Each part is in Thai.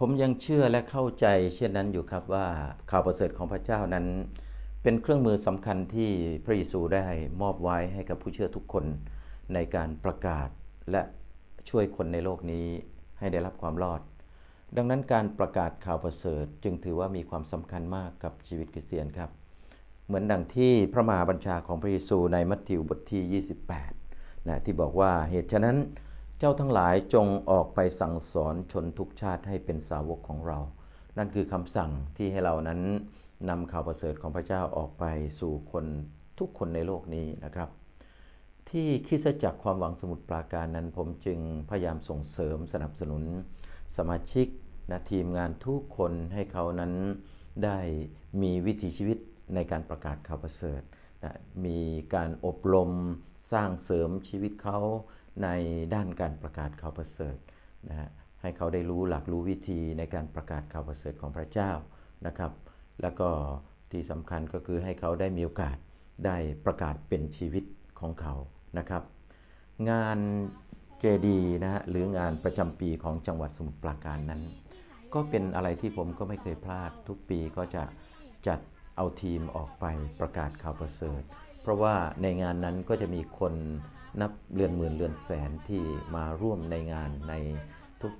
ผมยังเชื่อและเข้าใจเช่นนั้นอยู่ครับว่าข่าวประเสริฐของพระเจ้านั้น เป็นเครื่องมือสำคัญที่พระเยซูได้มอบไว้ให้กับผู้เชื่อทุกคนในการประกาศและช่วยคนในโลกนี้ให้ได้รับความรอด ดังนั้นการประกาศข่าวประเสริฐจึงถือว่ามีความสำคัญมากกับชีวิตคริสเตียนครับ เหมือนดังที่พระมหาบัญชาของพระเยซูในมัทธิวบทที่ 28นะที่บอกว่าเหตุฉะนั้น เจ้าทั้งหลายจงออกไปสั่งสอนชนทุกชาติให้เป็นสาวกของเรา นั่นคือคำสั่งที่ให้เรานั้นนำข่าวประเสริฐของพระเจ้าออกไปสู่คนทุกคนในโลกนี้นะครับ ที่คริสตจักความหวังสมุทรปราการนั้นผมจึงพยายามส่งเสริมสนับสนุนสมาชิกนะทีมงานทุกคนให้เขานั้นได้มีวิถีชีวิตในการประกาศข่าวประเสริฐนะมีการอบรมสร้างเสริมชีวิตเขา ในด้านการประกาศข่าวประเสริฐนะฮะให้เขาได้รู้หลักรู้วิธีในการประกาศข่าวประเสริฐของพระเจ้านะครับ แล้วก็ที่สำคัญก็คือให้เขาได้มีโอกาสได้ประกาศเป็นชีวิตของเขานะครับ งานเจดีนะฮะหรืองานประจำปีของจังหวัดสมุทรปราการนั้น ก็เป็นอะไรที่ผมก็ไม่เคยพลาดทุกปีก็จะจัดเอาทีมออกไปประกาศข่าวประเสริฐ เพราะว่าในงานนั้นก็จะมีคน นับเรือนหมื่นเรือนแสนที่มาร่วมในงานใน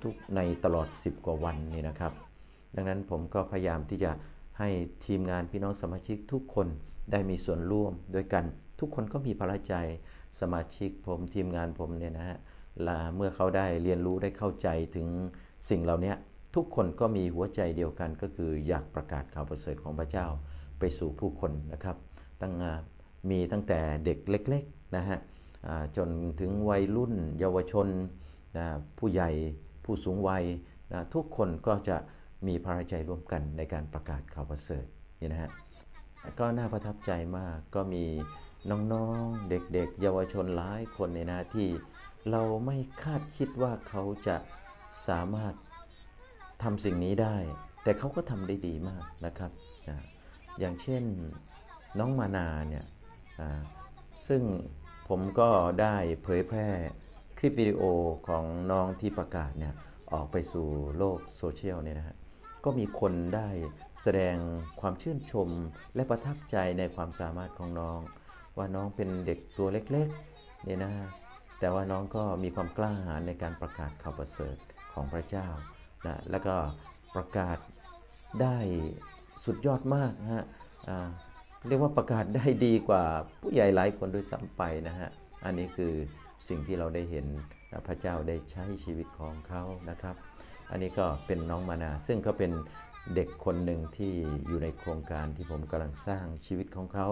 ทุกๆในตลอด 10 กว่าวันนี่นะครับ ดังนั้นผมก็พยายามที่จะให้ทีมงานพี่น้องสมาชิกทุกคนได้มีส่วนร่วมด้วยกันทุกคนก็มีภาระใจสมาชิกผมทีมงานผมเนี่ยนะฮะลาเมื่อเขาได้เรียนรู้ได้เข้าใจถึงสิ่งเหล่านี้ทุกคนก็มีหัวใจเดียวกันก็คืออยากประกาศข่าวประเสริฐของพระเจ้าไปสู่ผู้คนนะครับ ตั้งมีตั้งแต่เด็กเล็กๆนะฮะ จนถึงวัยรุ่น เยาวชนนะผู้ใหญ่ผู้สูงวัยนะทุกคนก็จะมีภาระใจร่วมกันในการประกาศข่าวประเสริฐนี่นะฮะก็น่าประทับใจมากก็มีน้องๆ เด็กๆ เยาวชนหลายคนในหน้าที่ เราไม่คาดคิดว่าเขาจะสามารถทำสิ่งนี้ได้ แต่เขาก็ทำได้ดีมากนะครับนะอย่างเช่นน้องมานาเนี่ยซึ่ง ผมก็ได้เผยแพร่คลิปวิดีโอของน้องที่ประกาศเนี่ยออกไปสู่โลกโซเชียลเนี่ยนะฮะก็มีคนได้แสดงความชื่นชมและประทับใจในความสามารถของน้อง ว่าน้องเป็นเด็กตัวเล็กๆเนี่ยนะแต่ว่าน้องก็มีความกล้าหาญในการประกาศข่าวประเสริฐของพระเจ้านะแล้วก็ประกาศได้สุดยอดมากนะฮะ เรียกว่าประกาศได้ดีกว่าผู้ใหญ่หลายคนด้วยซ้ำไปนะฮะ อันนี้คือสิ่งที่เราได้เห็นพระเจ้าได้ใช้ชีวิตของเขานะครับ อันนี้ก็เป็นน้องมานา ซึ่งเขาเป็นเด็กคนหนึ่งที่อยู่ในโครงการที่ผมกำลังสร้างชีวิตของเขา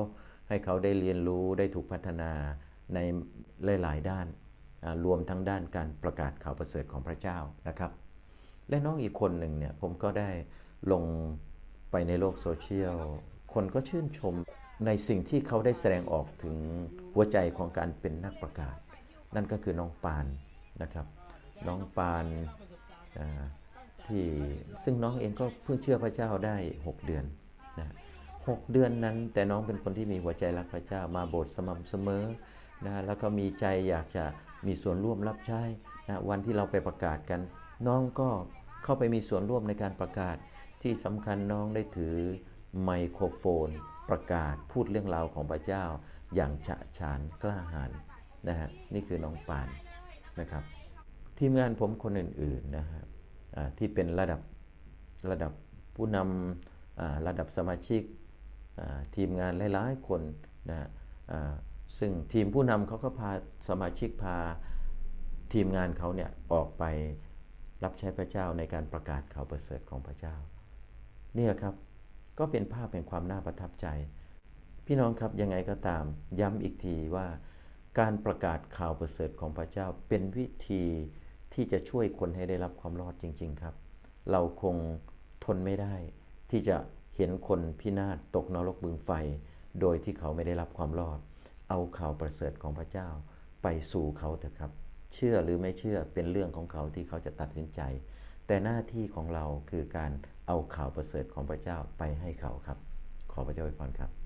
ให้เขาได้เรียนรู้ได้ถูกพัฒนาในหลาย ๆ ด้าน รวมทั้งด้านการประกาศข่าวประเสริฐของพระเจ้านะครับ และน้องอีกคนหนึ่งเนี่ยผมก็ได้ลงไปในโลกโซเชียล คนก็ชื่นชมในสิ่งที่เขาได้แสดงออกถึงหัวใจของการเป็นนักประกาศ นั่นก็คือน้องปานนะครับ น้องปานที่ซึ่งน้องเองก็เพิ่งเชื่อพระเจ้าได้ 6 เดือนนะหเดือนนั้น แต่น้องเป็นคนที่มีหัวใจรักพระเจ้ามาโบสถ์สม่ำเสมอนะแล้วก็มีใจอยากจะมีส่วนร่วมรับใช้นะวันที่เราไปประกาศกัน น้องก็เข้าไปมีส่วนร่วมในการประกาศที่สำคัญน้องได้ถือ ไมโครโฟน ประกาศพูดเรื่องราวของพระเจ้า อย่างฉะฉานกล้าหาญนะฮะนี่คือน้องปานนะครับ ทีมงานผมคนอื่นๆนะฮะที่เป็นระดับระดับผู้นำระดับสมาชิกทีมงานหลายๆคนนะซึ่งทีมผู้นำเขาก็พาสมาชิกพาทีมงานเขาเนี่ยออกไปรับใช้พระเจ้าในการประกาศข่าวประเสริฐของพระเจ้า นี่แหละครับ ก็เป็นภาพแห่งความน่าประทับใจ พี่น้องครับยังไงก็ตาม ย้ำอีกทีว่าการประกาศข่าวประเสริฐของพระเจ้าเป็นวิธีที่จะช่วยคนให้ได้รับความรอดจริง ๆครับ เราคงทนไม่ได้ ที่จะเห็นคนพินาศตกนรกบึงไฟ โดยที่เขาไม่ได้รับความรอด เอาข่าวประเสริฐของพระเจ้าไปสู่เขาเถอะครับ เชื่อหรือไม่เชื่อเป็นเรื่องของเขาที่เขาจะตัดสินใจ แต่หน้าที่ของเราคือการ เอาข่าวประเสริฐของพระเจ้าไปให้เขาครับ ขอพระเจ้าอวยพรครับ